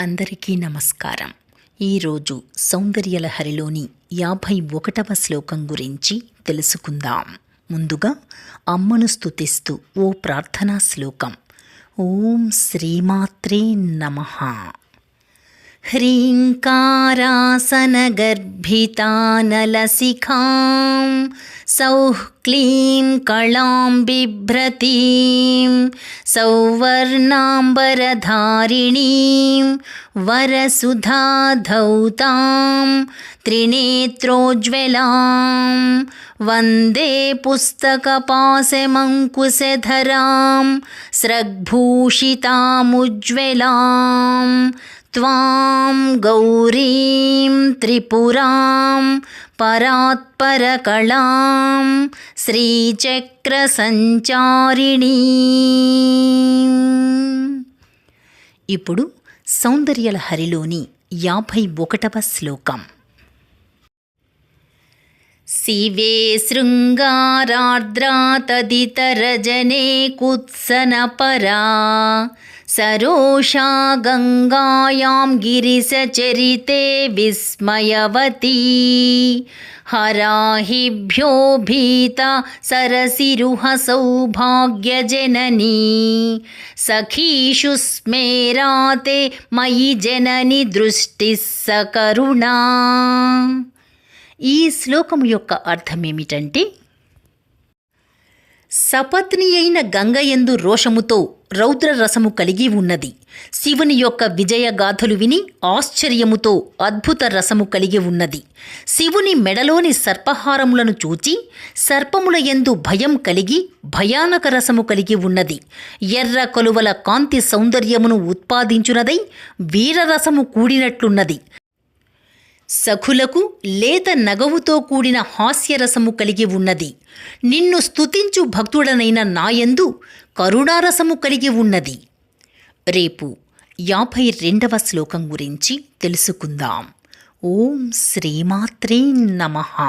అందరికీ నమస్కారం. ఈరోజు సౌందర్యలహరిలోని యాభై ఒకటవ శ్లోకం గురించి తెలుసుకుందాం. ముందుగా అమ్మను స్తుతిస్తూ ఓ ప్రార్థనా శ్లోకం. ఓం శ్రీమాత్రే నమః. ह्रीङ्कारासनगर्भितानलसिखां सौः क्लीं कलां बिभ्रतीं सौवर्णाम्बरधारिणीं वरसुधाधौतां त्रिनेत्रोज्ज्वलां वन्दे पुस्तकपाशमङ्कुशधरां स्रग्भूषितामुज्ज्वलां त्वां गौरीं त्रिपुरां परात्परकलां శ్రీచక్రసంచారిణీ ఇప్పుడు సౌందర్యలహరిలోని యాభై ఒకటవ శ్లోకం శివే శృంగారార్ద్రా తదితరజనే కుత్సనపరా సరోషా గంగాయాం గిరిశచరితే విస్మయవతీ. హరాహిభ్యో భీత సరసిరుహ సౌభాగ్యజననీ సఖీషు స్మేరాతే మయి జనని దృష్టి సకరుణా. ఈ శ్లోకం యొక్క అర్థమేమిటంటే సపత్ని అయిన గంగయందు రోషముతో రౌద్ర రసము కలిగి ఉన్నది. శివుని యొక్క విజయగాథలు విని ఆశ్చర్యముతో అద్భుత రసము కలిగి ఉన్నది. శివుని మెడలోని సర్పహారములను చూచి సర్పముల ఎందు భయం కలిగి భయానక రసము కలిగి ఉన్నది. ఎర్ర కొలువల కాంతి సౌందర్యమును ఉత్పాదించునదై వీరరసము కూడినట్లున్నది. సఖులకు లేత నగవుతో కూడిన హాస్యరసము కలిగి ఉన్నది. నిన్ను స్తుతించు భక్తుడనైన నాయందు కరుణారసము కలిగి ఉన్నది. రేపు యాభై రెండవ శ్లోకం గురించి తెలుసుకుందాం. ఓం శ్రీమాత్రే నమః.